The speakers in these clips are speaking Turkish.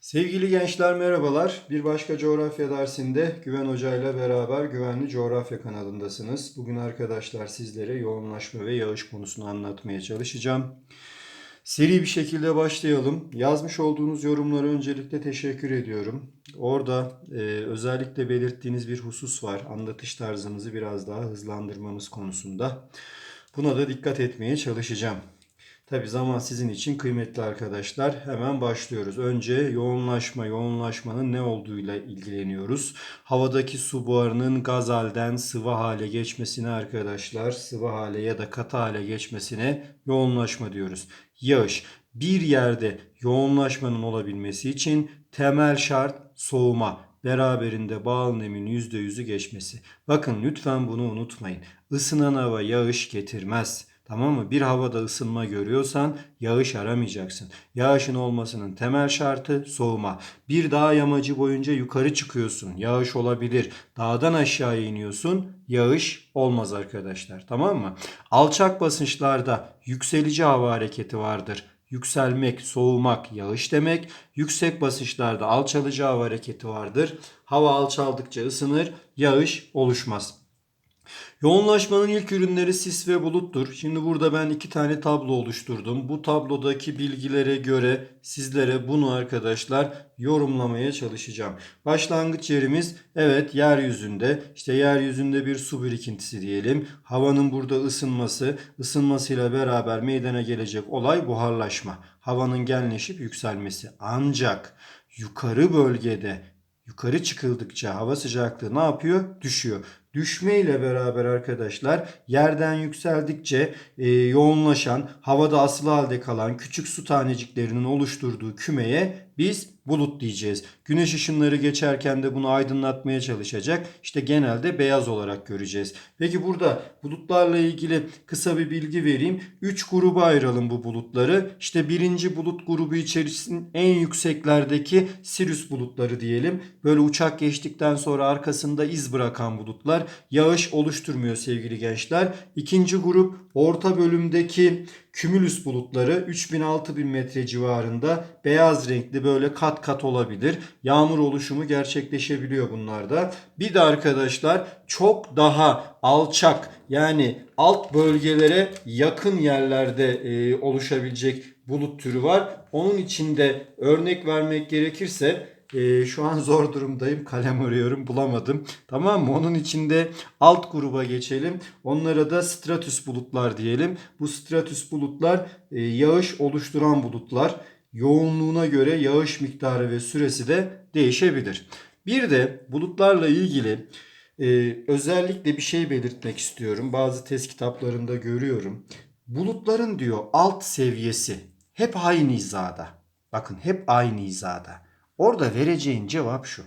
Sevgili gençler merhabalar. Bir başka coğrafya dersinde Güven Hoca ile beraber Güvenli Coğrafya kanalındasınız. Bugün arkadaşlar sizlere yoğunlaşma ve yağış konusunu anlatmaya çalışacağım. Seri bir şekilde başlayalım. Yazmış olduğunuz yorumlara öncelikle teşekkür ediyorum. Orada e, özellikle belirttiğiniz bir husus var. Anlatış tarzınızı biraz daha hızlandırmamız konusunda. Buna da dikkat etmeye çalışacağım. Tabi zaman sizin için kıymetli arkadaşlar. Hemen başlıyoruz. Önce yoğunlaşma, yoğunlaşmanın ne olduğuyla ilgileniyoruz. Havadaki su buharının gaz halden sıvı hale geçmesine arkadaşlar, sıvı hale ya da katı hale geçmesine yoğunlaşma diyoruz. Yağış. Bir yerde yoğunlaşmanın olabilmesi için temel şart soğuma beraberinde bağıl nemin %100'ü geçmesi. Bakın lütfen bunu unutmayın. Isınan hava yağış getirmez. Tamam mı? Bir havada ısınma görüyorsan yağış aramayacaksın. Yağışın olmasının temel şartı soğuma. Bir dağ yamacı boyunca yukarı çıkıyorsun. Yağış olabilir. Dağdan aşağıya iniyorsun. Yağış olmaz arkadaşlar. Tamam mı? Alçak basınçlarda yükselici hava hareketi vardır. Yükselmek, soğumak, yağış demek. Yüksek basınçlarda alçalıcı hava hareketi vardır. Hava alçaldıkça ısınır, yağış oluşmaz. Yoğunlaşmanın ilk ürünleri sis ve buluttur. Şimdi burada ben iki tane tablo oluşturdum. Bu tablodaki bilgilere göre sizlere bunu arkadaşlar yorumlamaya çalışacağım. Başlangıç yerimiz evet yeryüzünde. İşte yeryüzünde bir su birikintisi diyelim. Havanın burada ısınması, ısınmasıyla beraber meydana gelecek olay buharlaşma. Havanın genleşip yükselmesi. Ancak yukarı bölgede yukarı çıkıldıkça hava sıcaklığı ne yapıyor? Düşüyor. Düşme ile beraber arkadaşlar yerden yükseldikçe e, yoğunlaşan, havada asılı halde kalan küçük su taneciklerinin oluşturduğu kümeye biz bulut diyeceğiz. Güneş ışınları geçerken de bunu aydınlatmaya çalışacak. İşte genelde beyaz olarak göreceğiz. Peki burada bulutlarla ilgili kısa bir bilgi vereyim. 3 gruba ayıralım bu bulutları. İşte birinci bulut grubu içerisinin en yükseklerdeki Sirius bulutları diyelim. Böyle uçak geçtikten sonra arkasında iz bırakan bulutlar yağış oluşturmuyor sevgili gençler. İkinci grup orta bölümdeki Kümülüs bulutları 3000-6000 metre civarında beyaz renkli böyle kat kat olabilir. Yağmur oluşumu gerçekleşebiliyor bunlarda. Bir de arkadaşlar çok daha alçak yani alt bölgelere yakın yerlerde e, oluşabilecek bulut türü var. Onun içinde örnek vermek gerekirse ee, şu an zor durumdayım. Kalem arıyorum bulamadım. Tamam mı? Onun içinde alt gruba geçelim. Onlara da stratüs bulutlar diyelim. Bu stratüs bulutlar e, yağış oluşturan bulutlar. Yoğunluğuna göre yağış miktarı ve süresi de değişebilir. Bir de bulutlarla ilgili e, özellikle bir şey belirtmek istiyorum. Bazı test kitaplarında görüyorum. Bulutların diyor alt seviyesi hep aynı hizada. Bakın hep aynı hizada. Orada vereceğin cevap şu.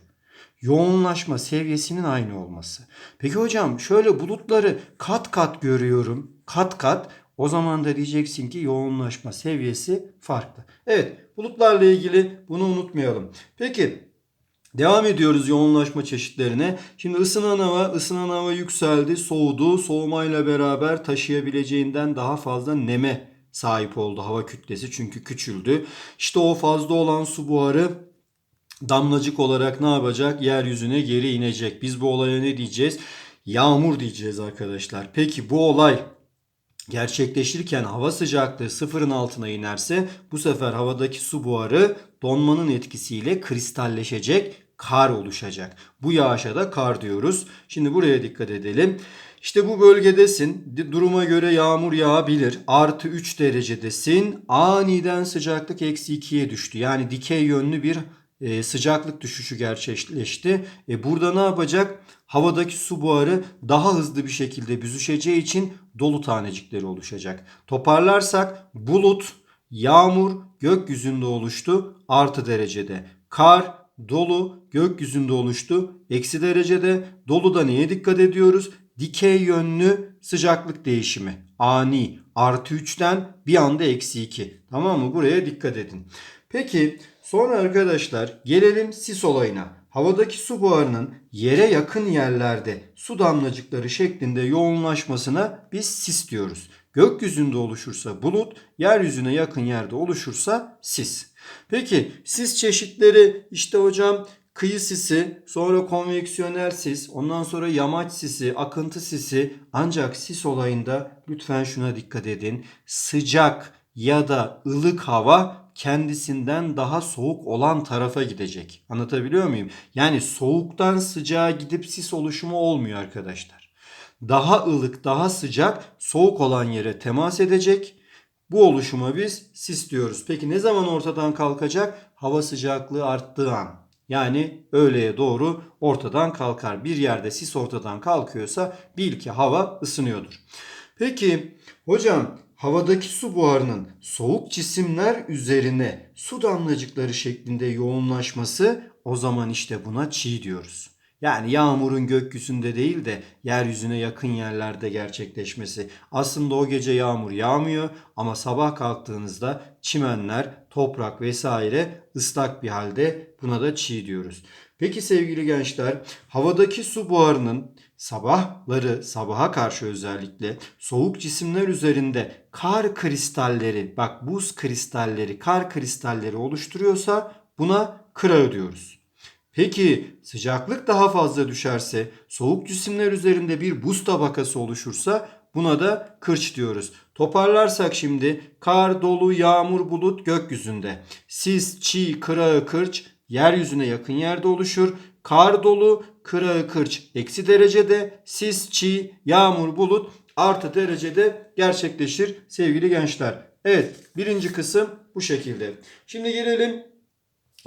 Yoğunlaşma seviyesinin aynı olması. Peki hocam şöyle bulutları kat kat görüyorum. Kat kat. O zaman da diyeceksin ki yoğunlaşma seviyesi farklı. Evet bulutlarla ilgili bunu unutmayalım. Peki Devam ediyoruz yoğunlaşma çeşitlerine. Şimdi ısınan hava, ısınan hava yükseldi, soğudu. Soğumayla beraber taşıyabileceğinden daha fazla neme sahip oldu hava kütlesi çünkü küçüldü. İşte o fazla olan su buharı damlacık olarak ne yapacak? Yeryüzüne geri inecek. Biz bu olaya ne diyeceğiz? Yağmur diyeceğiz arkadaşlar. Peki bu olay gerçekleşirken hava sıcaklığı sıfırın altına inerse bu sefer havadaki su buharı donmanın etkisiyle kristalleşecek, kar oluşacak. Bu yağışa da kar diyoruz. Şimdi buraya dikkat edelim. İşte bu bölgedesin. Duruma göre yağmur yağabilir. Artı 3 derecedesin. Aniden sıcaklık eksi 2'ye düştü. Yani dikey yönlü bir e, sıcaklık düşüşü gerçekleşti. E, burada ne yapacak? Havadaki su buharı daha hızlı bir şekilde büzüşeceği için dolu tanecikleri oluşacak. Toparlarsak bulut, yağmur gökyüzünde oluştu artı derecede. Kar, dolu gökyüzünde oluştu eksi derecede. Doluda neye dikkat ediyoruz? Dikey yönlü sıcaklık değişimi. Ani artı 3'ten bir anda eksi 2. Tamam mı? Buraya dikkat edin. Peki sonra arkadaşlar gelelim sis olayına. Havadaki su buharının yere yakın yerlerde su damlacıkları şeklinde yoğunlaşmasına biz sis diyoruz. Gökyüzünde oluşursa bulut, yeryüzüne yakın yerde oluşursa sis. Peki sis çeşitleri işte hocam kıyı sisi, sonra konveksiyonel sis, ondan sonra yamaç sisi, akıntı sisi. Ancak sis olayında lütfen şuna dikkat edin. Sıcak ya da ılık hava kendisinden daha soğuk olan tarafa gidecek. Anlatabiliyor muyum? Yani soğuktan sıcağa gidip sis oluşumu olmuyor arkadaşlar. Daha ılık, daha sıcak, soğuk olan yere temas edecek. Bu oluşuma biz sis diyoruz. Peki ne zaman ortadan kalkacak? Hava sıcaklığı arttığı an. Yani öğleye doğru ortadan kalkar. Bir yerde sis ortadan kalkıyorsa bil ki hava ısınıyordur. Peki hocam havadaki su buharının soğuk cisimler üzerine su damlacıkları şeklinde yoğunlaşması o zaman işte buna çiğ diyoruz. Yani yağmurun gökyüzünde değil de yeryüzüne yakın yerlerde gerçekleşmesi. Aslında o gece yağmur yağmıyor ama sabah kalktığınızda çimenler, toprak vesaire ıslak bir halde buna da çiğ diyoruz. Peki sevgili gençler, havadaki su buharının sabahları, sabaha karşı özellikle soğuk cisimler üzerinde kar kristalleri, bak buz kristalleri, kar kristalleri oluşturuyorsa buna kırağı diyoruz. Peki sıcaklık daha fazla düşerse, soğuk cisimler üzerinde bir buz tabakası oluşursa buna da kırç diyoruz. Toparlarsak şimdi kar, dolu, yağmur, bulut gökyüzünde. Sis, çiğ, kırağı, kırç yeryüzüne yakın yerde oluşur. Kar dolu, kırağı, kırç eksi derecede, sis, çiğ, yağmur, bulut artı derecede gerçekleşir sevgili gençler. Evet birinci kısım bu şekilde. Şimdi gelelim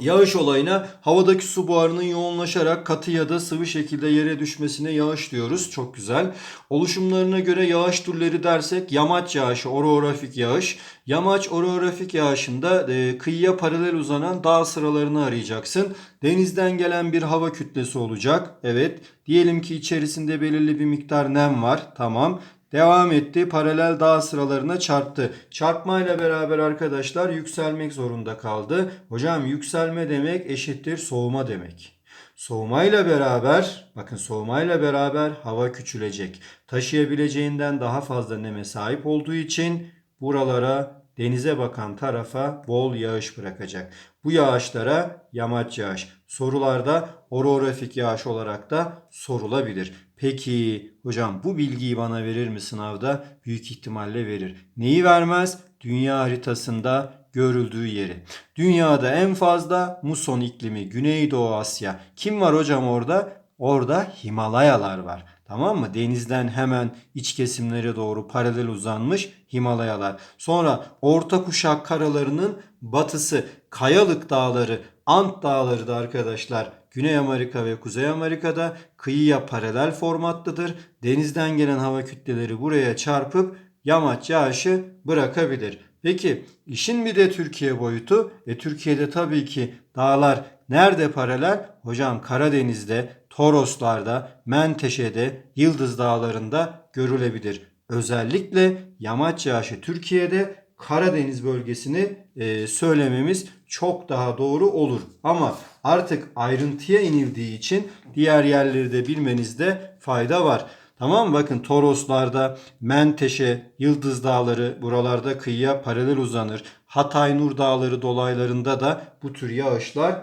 Yağış olayına havadaki su buharının yoğunlaşarak katı ya da sıvı şekilde yere düşmesine yağış diyoruz. Çok güzel. Oluşumlarına göre yağış türleri dersek yamaç yağışı, orografik yağış. Yamaç orografik yağışında e, kıyıya paralel uzanan dağ sıralarını arayacaksın. Denizden gelen bir hava kütlesi olacak. Evet. Diyelim ki içerisinde belirli bir miktar nem var. Tamam. Devam etti. Paralel dağ sıralarına çarptı. Çarpmayla beraber arkadaşlar yükselmek zorunda kaldı. Hocam yükselme demek eşittir soğuma demek. Soğumayla beraber bakın soğumayla beraber hava küçülecek. Taşıyabileceğinden daha fazla neme sahip olduğu için buralara denize bakan tarafa bol yağış bırakacak. Bu yağışlara yamaç yağış. Sorularda orografik yağış olarak da sorulabilir. Peki hocam bu bilgiyi bana verir mi sınavda? Büyük ihtimalle verir. Neyi vermez? Dünya haritasında görüldüğü yeri. Dünyada en fazla muson iklimi Güneydoğu Asya. Kim var hocam orada? Orada Himalayalar var. Tamam mı? Denizden hemen iç kesimlere doğru paralel uzanmış Himalayalar. Sonra orta kuşak karalarının batısı Kayalık Dağları, Ant Dağları da arkadaşlar Güney Amerika ve Kuzey Amerika'da kıyıya paralel formattadır. Denizden gelen hava kütleleri buraya çarpıp yamaç yağışı bırakabilir. Peki işin bir de Türkiye boyutu. E Türkiye'de tabii ki dağlar nerede paralel? Hocam Karadeniz'de, Toroslar'da, Menteşe'de, Yıldız Dağları'nda görülebilir. Özellikle yamaç yağışı Türkiye'de Karadeniz bölgesini e, söylememiz çok daha doğru olur. Ama artık ayrıntıya inildiği için diğer yerleri de bilmenizde fayda var. Tamam mı? Bakın Toroslarda Menteşe, Yıldız Dağları buralarda kıyıya paralel uzanır. Hatay Nur Dağları dolaylarında da bu tür yağışlar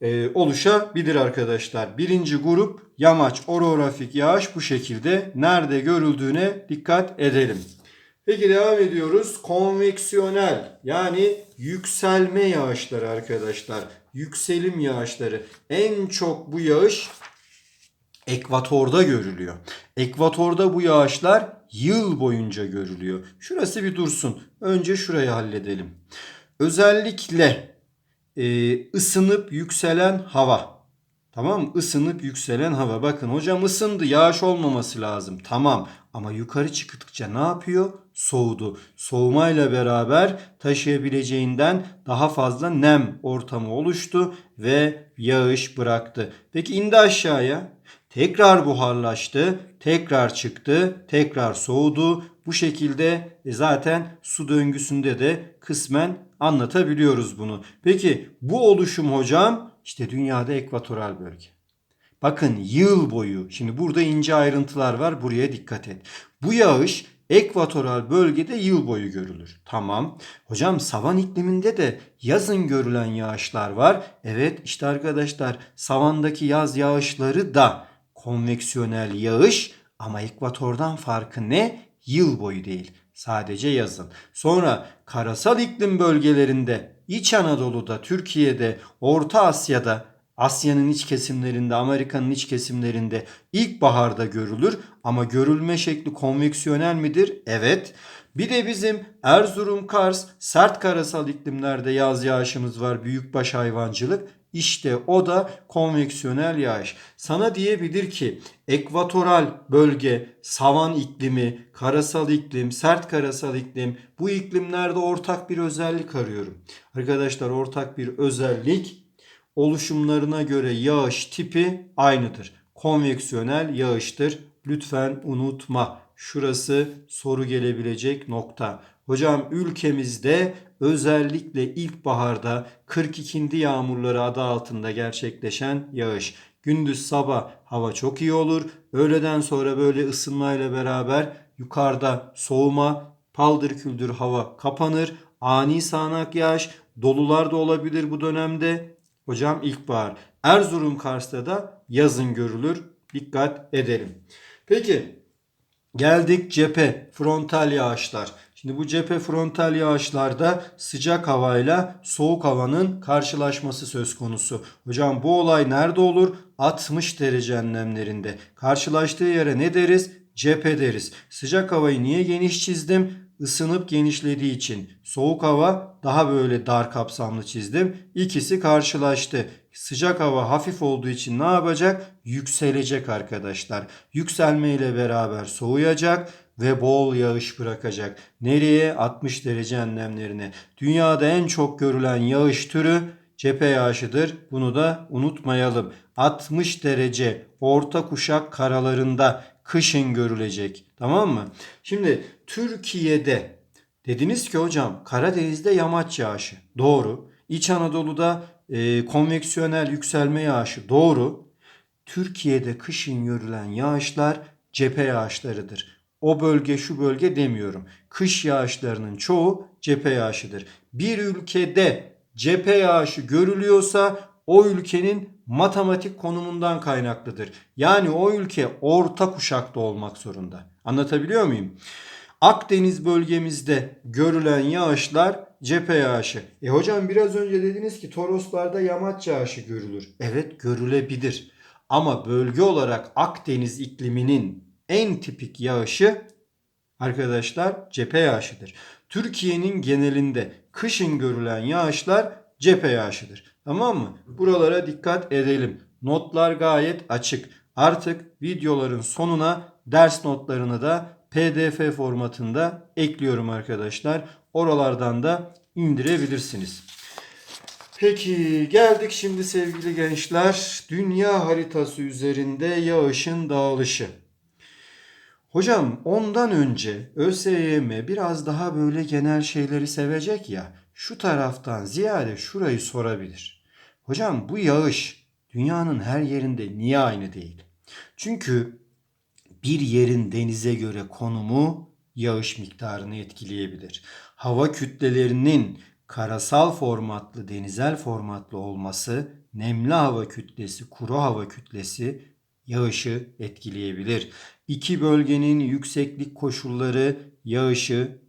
e, oluşabilir arkadaşlar. Birinci grup yamaç orografik yağış bu şekilde. Nerede görüldüğüne dikkat edelim. Peki devam ediyoruz. Konveksiyonel yani yükselme yağışları arkadaşlar. Yükselim yağışları. En çok bu yağış ekvatorda görülüyor. Ekvatorda bu yağışlar yıl boyunca görülüyor. Şurası bir dursun. Önce şurayı halledelim. Özellikle e, ısınıp yükselen hava. Tamam mı? Isınıp yükselen hava. Bakın hocam ısındı yağış olmaması lazım. Tamam ama yukarı çıktıkça ne yapıyor? Soğudu. Soğumayla beraber taşıyabileceğinden daha fazla nem ortamı oluştu ve yağış bıraktı. Peki indi aşağıya. Tekrar buharlaştı, tekrar çıktı, tekrar soğudu. Bu şekilde e, zaten su döngüsünde de kısmen anlatabiliyoruz bunu. Peki bu oluşum hocam işte dünyada ekvatoral bölge. Bakın yıl boyu şimdi burada ince ayrıntılar var buraya dikkat et. Bu yağış ekvatoral bölgede yıl boyu görülür. Tamam. Hocam savan ikliminde de yazın görülen yağışlar var. Evet işte arkadaşlar savandaki yaz yağışları da konveksiyonel yağış ama ekvatordan farkı ne? Yıl boyu değil. Sadece yazın. Sonra karasal iklim bölgelerinde İç Anadolu'da, Türkiye'de, Orta Asya'da, Asya'nın iç kesimlerinde, Amerika'nın iç kesimlerinde ilkbaharda görülür ama görülme şekli konveksiyonel midir? Evet. Bir de bizim Erzurum, Kars, sert karasal iklimlerde yaz yağışımız var, büyükbaş hayvancılık. İşte o da konveksiyonel yağış. Sana diyebilir ki ekvatoral bölge, savan iklimi, karasal iklim, sert karasal iklim bu iklimlerde ortak bir özellik arıyorum. Arkadaşlar ortak bir özellik oluşumlarına göre yağış tipi aynıdır. Konveksiyonel yağıştır. Lütfen unutma. Şurası soru gelebilecek nokta. Hocam ülkemizde özellikle ilkbaharda 42. yağmurları adı altında gerçekleşen yağış. Gündüz sabah hava çok iyi olur. Öğleden sonra böyle ısınmayla beraber yukarıda soğuma, paldır küldür hava kapanır. Ani sağanak yağış, dolular da olabilir bu dönemde. Hocam ilkbahar. Erzurum Kars'ta da yazın görülür. Dikkat edelim. Peki geldik cephe frontal yağışlar. Şimdi bu cephe frontal yağışlarda sıcak havayla soğuk havanın karşılaşması söz konusu. Hocam bu olay nerede olur? 60 derece enlemlerinde. Karşılaştığı yere ne deriz? Cephe deriz. Sıcak havayı niye geniş çizdim? Isınıp genişlediği için. Soğuk hava daha böyle dar kapsamlı çizdim. İkisi karşılaştı. Sıcak hava hafif olduğu için ne yapacak? Yükselecek arkadaşlar. Yükselmeyle beraber soğuyacak ve bol yağış bırakacak. Nereye? 60 derece enlemlerine. Dünyada en çok görülen yağış türü cephe yağışıdır. Bunu da unutmayalım. 60 derece orta kuşak karalarında kışın görülecek. Tamam mı? Şimdi Türkiye'de dediniz ki hocam Karadeniz'de yamaç yağışı. Doğru. İç Anadolu'da e, konveksiyonel yükselme yağışı. Doğru. Türkiye'de kışın görülen yağışlar cephe yağışlarıdır. O bölge şu bölge demiyorum. Kış yağışlarının çoğu cephe yağışıdır. Bir ülkede cephe yağışı görülüyorsa o ülkenin matematik konumundan kaynaklıdır. Yani o ülke orta kuşakta olmak zorunda. Anlatabiliyor muyum? Akdeniz bölgemizde görülen yağışlar cephe yağışı. E hocam biraz önce dediniz ki Toroslarda yamaç yağışı görülür. Evet görülebilir. Ama bölge olarak Akdeniz ikliminin en tipik yağışı arkadaşlar cephe yağışıdır. Türkiye'nin genelinde kışın görülen yağışlar cephe yağışıdır. Tamam mı? Buralara dikkat edelim. Notlar gayet açık. Artık videoların sonuna ders notlarını da PDF formatında ekliyorum arkadaşlar. Oralardan da indirebilirsiniz. Peki geldik şimdi sevgili gençler dünya haritası üzerinde yağışın dağılışı. Hocam ondan önce ÖSYM biraz daha böyle genel şeyleri sevecek ya şu taraftan ziyade şurayı sorabilir. Hocam bu yağış dünyanın her yerinde niye aynı değil? Çünkü bir yerin denize göre konumu yağış miktarını etkileyebilir. Hava kütlelerinin karasal formatlı, denizel formatlı olması, nemli hava kütlesi, kuru hava kütlesi yağışı etkileyebilir. İki bölgenin yükseklik koşulları yağışı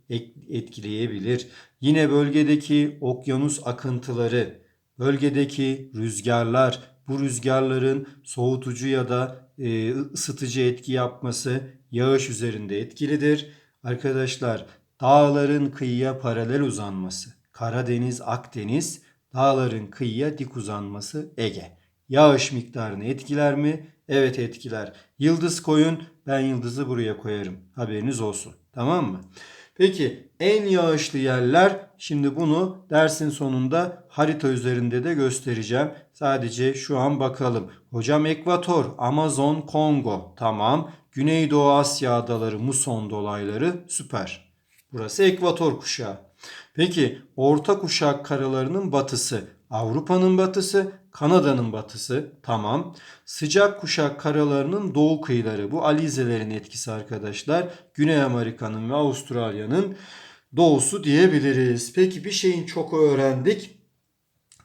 etkileyebilir. Yine bölgedeki okyanus akıntıları, bölgedeki rüzgarlar, bu rüzgarların soğutucu ya da e, ısıtıcı etki yapması yağış üzerinde etkilidir. Arkadaşlar dağların kıyıya paralel uzanması, Karadeniz, Akdeniz, dağların kıyıya dik uzanması Ege. Yağış miktarını etkiler mi? Evet etkiler. Yıldız koyun ben yıldızı buraya koyarım. Haberiniz olsun. Tamam mı? Peki en yağışlı yerler şimdi bunu dersin sonunda harita üzerinde de göstereceğim. Sadece şu an bakalım. Hocam Ekvator, Amazon, Kongo. Tamam. Güneydoğu Asya adaları, muson dolayları süper. Burası Ekvator kuşağı. Peki orta kuşak karalarının batısı. Avrupa'nın batısı, Kanada'nın batısı. Tamam. Sıcak kuşak karalarının doğu kıyıları. Bu alizelerin etkisi arkadaşlar. Güney Amerika'nın ve Avustralya'nın doğusu diyebiliriz. Peki bir şeyin çok öğrendik.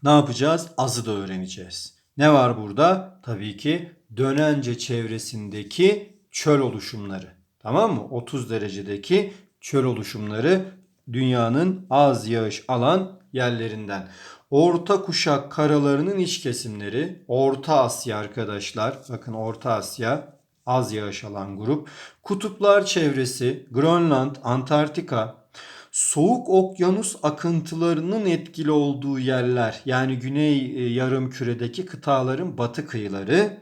Ne yapacağız? Azı da öğreneceğiz. Ne var burada? Tabii ki dönence çevresindeki çöl oluşumları. Tamam mı? 30 derecedeki çöl oluşumları dünyanın az yağış alan yerlerinden. Orta kuşak karalarının iç kesimleri. Orta Asya arkadaşlar. Bakın Orta Asya az yağış alan grup. Kutuplar çevresi, Grönland, Antarktika, soğuk okyanus akıntılarının etkili olduğu yerler yani güney e, yarım küredeki kıtaların batı kıyıları,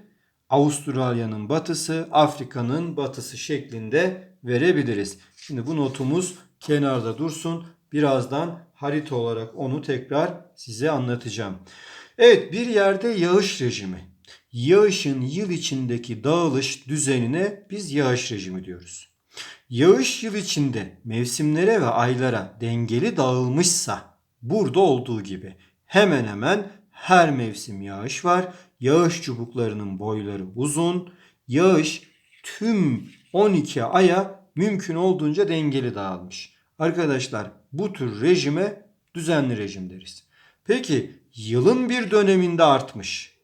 Avustralya'nın batısı, Afrika'nın batısı şeklinde verebiliriz. Şimdi bu notumuz kenarda dursun. Birazdan harita olarak onu tekrar size anlatacağım. Evet bir yerde yağış rejimi. Yağışın yıl içindeki dağılış düzenine biz yağış rejimi diyoruz. Yağış yıl içinde mevsimlere ve aylara dengeli dağılmışsa burada olduğu gibi hemen hemen her mevsim yağış var. Yağış çubuklarının boyları uzun. Yağış tüm 12 aya mümkün olduğunca dengeli dağılmış. Arkadaşlar bu tür rejime düzenli rejim deriz. Peki yılın bir döneminde artmış.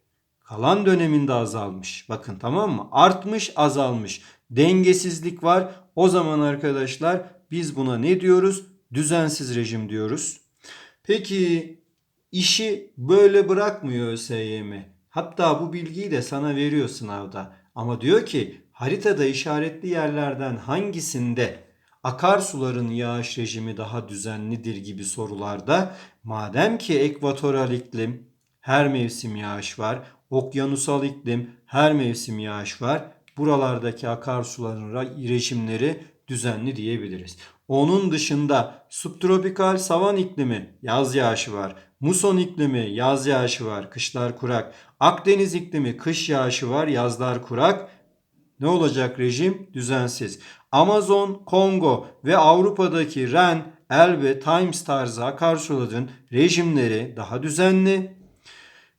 Kalan döneminde azalmış. Bakın tamam mı? Artmış, azalmış. Dengesizlik var. O zaman arkadaşlar biz buna ne diyoruz? Düzensiz rejim diyoruz. Peki işi böyle bırakmıyor ÖSYM. Hatta bu bilgiyi de sana veriyor sınavda. Ama diyor ki haritada işaretli yerlerden hangisinde akarsuların yağış rejimi daha düzenlidir gibi sorularda madem ki ekvatoral iklim her mevsim yağış var, okyanusal iklim her mevsim yağış var. Buralardaki akarsuların rejimleri düzenli diyebiliriz. Onun dışında subtropikal savan iklimi yaz yağışı var. Muson iklimi yaz yağışı var, kışlar kurak. Akdeniz iklimi kış yağışı var, yazlar kurak. Ne olacak rejim? Düzensiz. Amazon, Kongo ve Avrupa'daki Ren, Elbe, Times tarzı akarsuların rejimleri daha düzenli.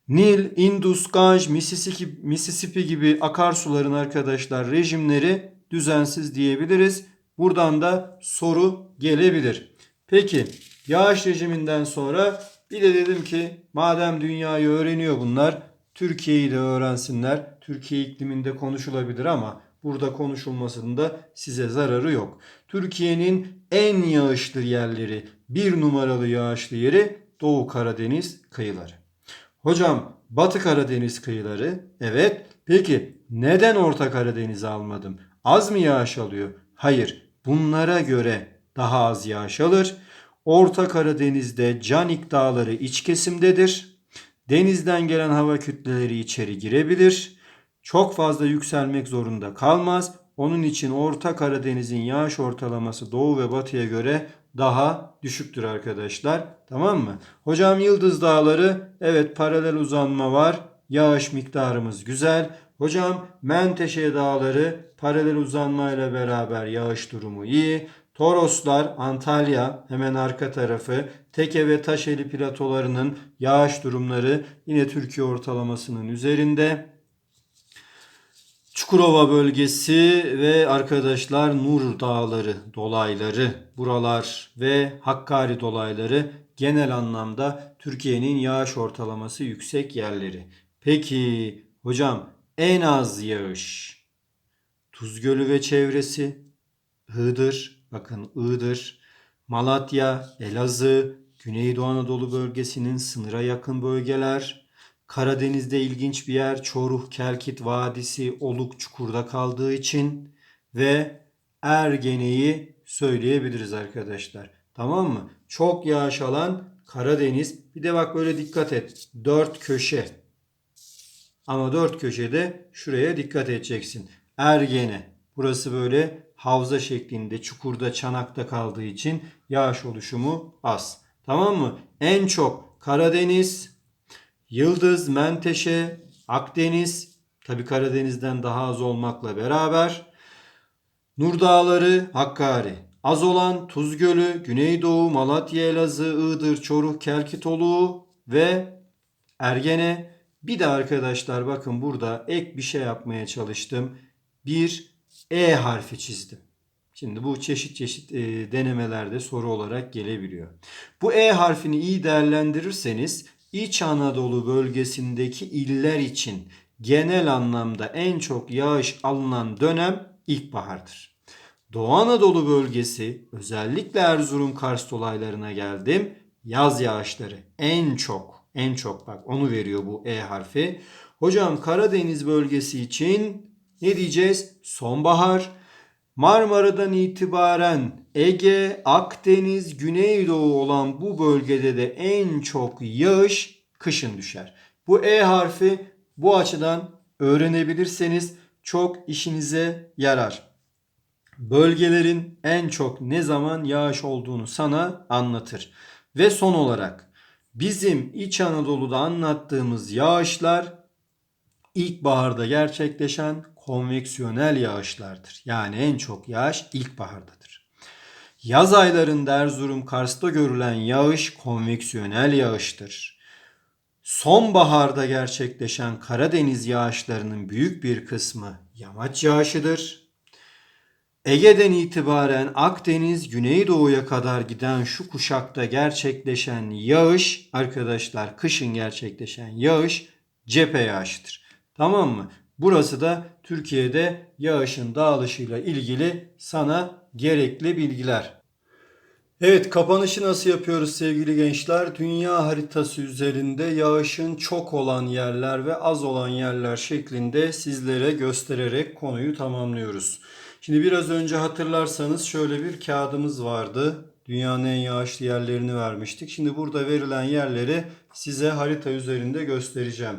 Nil, Indus, Ganj, Mississippi, Mississippi gibi akarsuların arkadaşlar rejimleri düzensiz diyebiliriz. Buradan da soru gelebilir. Peki yağış rejiminden sonra bir de dedim ki madem dünyayı öğreniyor bunlar Türkiye'yi de öğrensinler. Türkiye ikliminde konuşulabilir ama burada konuşulmasında size zararı yok. Türkiye'nin en yağışlı yerleri, bir numaralı yağışlı yeri Doğu Karadeniz kıyıları. Hocam Batı Karadeniz kıyıları evet. Peki neden Orta Karadeniz'i almadım? Az mı yağış alıyor? Hayır. Bunlara göre daha az yağış alır. Orta Karadeniz'de Canik Dağları iç kesimdedir. Denizden gelen hava kütleleri içeri girebilir. Çok fazla yükselmek zorunda kalmaz. Onun için Orta Karadeniz'in yağış ortalaması doğu ve batıya göre daha düşüktür arkadaşlar. Tamam mı? Hocam Yıldız Dağları evet paralel uzanma var. Yağış miktarımız güzel. Hocam Menteşe Dağları paralel uzanmayla beraber yağış durumu iyi. Toroslar, Antalya hemen arka tarafı, Teke ve Taşeli platolarının yağış durumları yine Türkiye ortalamasının üzerinde. Çukurova bölgesi ve arkadaşlar Nur Dağları dolayları buralar ve Hakkari dolayları genel anlamda Türkiye'nin yağış ortalaması yüksek yerleri. Peki hocam en az yağış Tuz Gölü ve çevresi Iğdır bakın Iğdır Malatya, Elazığ, Güneydoğu Anadolu bölgesinin sınıra yakın bölgeler Karadeniz'de ilginç bir yer Çoruh Kelkit Vadisi Oluk Çukur'da kaldığı için ve Ergene'yi söyleyebiliriz arkadaşlar. Tamam mı? Çok yağış alan Karadeniz. Bir de bak böyle dikkat et. Dört köşe. Ama dört köşede şuraya dikkat edeceksin. Ergene. Burası böyle havza şeklinde çukurda çanakta kaldığı için yağış oluşumu az. Tamam mı? En çok Karadeniz, Yıldız, Menteşe, Akdeniz, tabi Karadeniz'den daha az olmakla beraber Nur Dağları, Hakkari, az olan Tuz Gölü, Güneydoğu, Malatya, Elazığ, Iğdır, Çoruh, Kelkitoluğu ve Ergene. Bir de arkadaşlar bakın burada ek bir şey yapmaya çalıştım. Bir E harfi çizdim. Şimdi bu çeşit çeşit e, denemelerde soru olarak gelebiliyor. Bu E harfini iyi değerlendirirseniz İç Anadolu bölgesindeki iller için genel anlamda en çok yağış alınan dönem ilkbahardır. Doğu Anadolu bölgesi özellikle Erzurum Kars dolaylarına geldim. Yaz yağışları en çok en çok bak onu veriyor bu E harfi. Hocam Karadeniz bölgesi için ne diyeceğiz? Sonbahar. Marmara'dan itibaren Ege, Akdeniz, Güneydoğu olan bu bölgede de en çok yağış kışın düşer. Bu E harfi bu açıdan öğrenebilirseniz çok işinize yarar. Bölgelerin en çok ne zaman yağış olduğunu sana anlatır. Ve son olarak bizim İç Anadolu'da anlattığımız yağışlar ilkbaharda gerçekleşen konveksiyonel yağışlardır. Yani en çok yağış ilkbahardadır. Yaz aylarında Erzurum Kars'ta görülen yağış konveksiyonel yağıştır. Sonbaharda gerçekleşen Karadeniz yağışlarının büyük bir kısmı yamaç yağışıdır. Ege'den itibaren Akdeniz, Güneydoğu'ya kadar giden şu kuşakta gerçekleşen yağış arkadaşlar kışın gerçekleşen yağış cephe yağışıdır. Tamam mı? Burası da Türkiye'de yağışın dağılışıyla ilgili sana gerekli bilgiler. Evet kapanışı nasıl yapıyoruz sevgili gençler? Dünya haritası üzerinde yağışın çok olan yerler ve az olan yerler şeklinde sizlere göstererek konuyu tamamlıyoruz. Şimdi biraz önce hatırlarsanız şöyle bir kağıdımız vardı. Dünyanın en yağışlı yerlerini vermiştik. Şimdi burada verilen yerleri size harita üzerinde göstereceğim.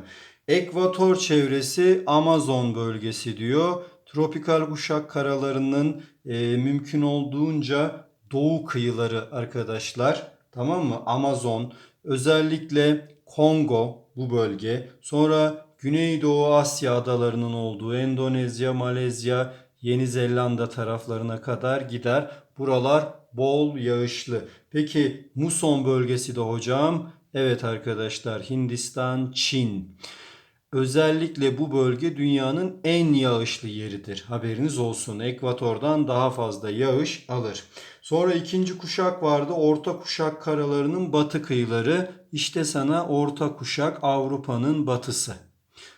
Ekvator çevresi Amazon bölgesi diyor. Tropikal kuşak karalarının e, mümkün olduğunca doğu kıyıları arkadaşlar. Tamam mı? Amazon, özellikle Kongo bu bölge. Sonra Güneydoğu Asya adalarının olduğu Endonezya, Malezya, Yeni Zelanda taraflarına kadar gider. Buralar bol yağışlı. Peki muson bölgesi de hocam? Evet arkadaşlar Hindistan, Çin. Özellikle bu bölge dünyanın en yağışlı yeridir. Haberiniz olsun. Ekvatordan daha fazla yağış alır. Sonra ikinci kuşak vardı. Orta kuşak karalarının batı kıyıları. İşte sana orta kuşak Avrupa'nın batısı.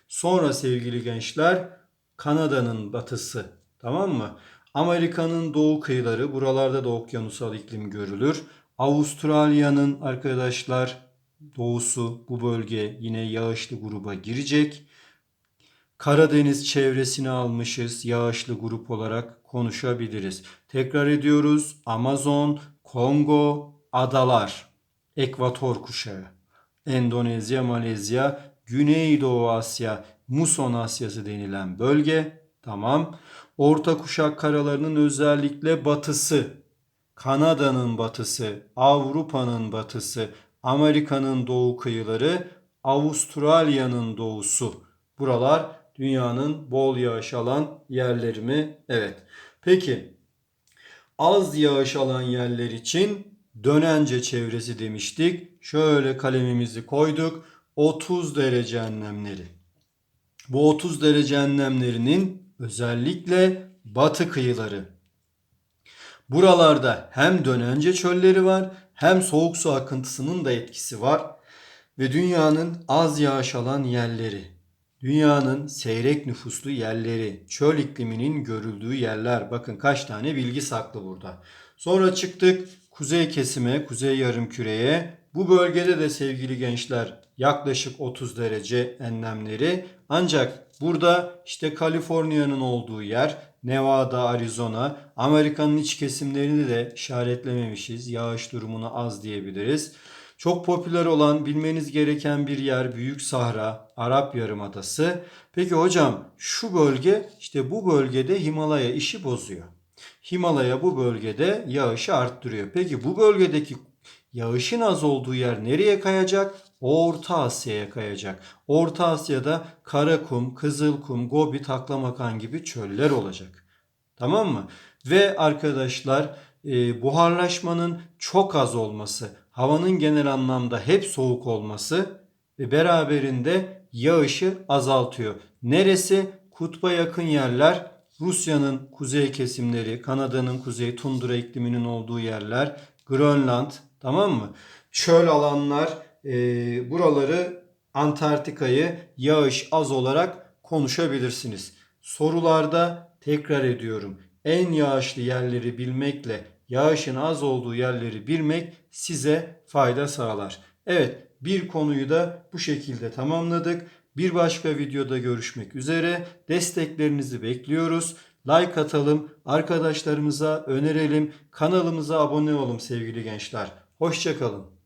Sonra sevgili gençler Kanada'nın batısı. Tamam mı? Amerika'nın doğu kıyıları. Buralarda da okyanusal iklim görülür. Avustralya'nın arkadaşlar doğusu bu bölge yine yağışlı gruba girecek. Karadeniz çevresini almışız. Yağışlı grup olarak konuşabiliriz. Tekrar ediyoruz. Amazon, Kongo, adalar, Ekvator kuşağı, Endonezya, Malezya, Güneydoğu Asya, Muson Asyası denilen bölge. Tamam. Orta kuşak karalarının özellikle batısı, Kanada'nın batısı, Avrupa'nın batısı, Amerika'nın doğu kıyıları, Avustralya'nın doğusu. Buralar dünyanın bol yağış alan yerleri mi? Evet. Peki az yağış alan yerler için dönence çevresi demiştik. Şöyle kalemimizi koyduk. 30 derece enlemleri. Bu 30 derece enlemlerinin özellikle batı kıyıları. Buralarda hem dönence çölleri var hem soğuk su akıntısının da etkisi var ve dünyanın az yağış alan yerleri, dünyanın seyrek nüfuslu yerleri, çöl ikliminin görüldüğü yerler. Bakın kaç tane bilgi saklı burada. Sonra çıktık kuzey kesime, kuzey yarım küreye. Bu bölgede de sevgili gençler yaklaşık 30 derece enlemleri. Ancak burada işte Kaliforniya'nın olduğu yer, Nevada, Arizona, Amerika'nın iç kesimlerini de işaretlememişiz. Yağış durumunu az diyebiliriz. Çok popüler olan bilmeniz gereken bir yer Büyük Sahra, Arap Yarımadası. Peki hocam şu bölge işte bu bölgede Himalaya işi bozuyor. Himalaya bu bölgede yağışı arttırıyor. Peki bu bölgedeki yağışın az olduğu yer nereye kayacak? Orta Asya'ya kayacak. Orta Asya'da Karakum, Kızılkum, Gobi, Taklamakan gibi çöller olacak. Tamam mı? Ve arkadaşlar e, buharlaşmanın çok az olması, havanın genel anlamda hep soğuk olması ve beraberinde yağışı azaltıyor. Neresi? Kutba yakın yerler, Rusya'nın kuzey kesimleri, Kanada'nın kuzey tundra ikliminin olduğu yerler, Grönland tamam mı? Çöl alanlar e, buraları Antarktika'yı yağış az olarak konuşabilirsiniz. Sorularda tekrar ediyorum. En yağışlı yerleri bilmekle yağışın az olduğu yerleri bilmek size fayda sağlar. Evet bir konuyu da bu şekilde tamamladık. Bir başka videoda görüşmek üzere. Desteklerinizi bekliyoruz. Like atalım, arkadaşlarımıza önerelim, kanalımıza abone olun sevgili gençler. Hoşçakalın.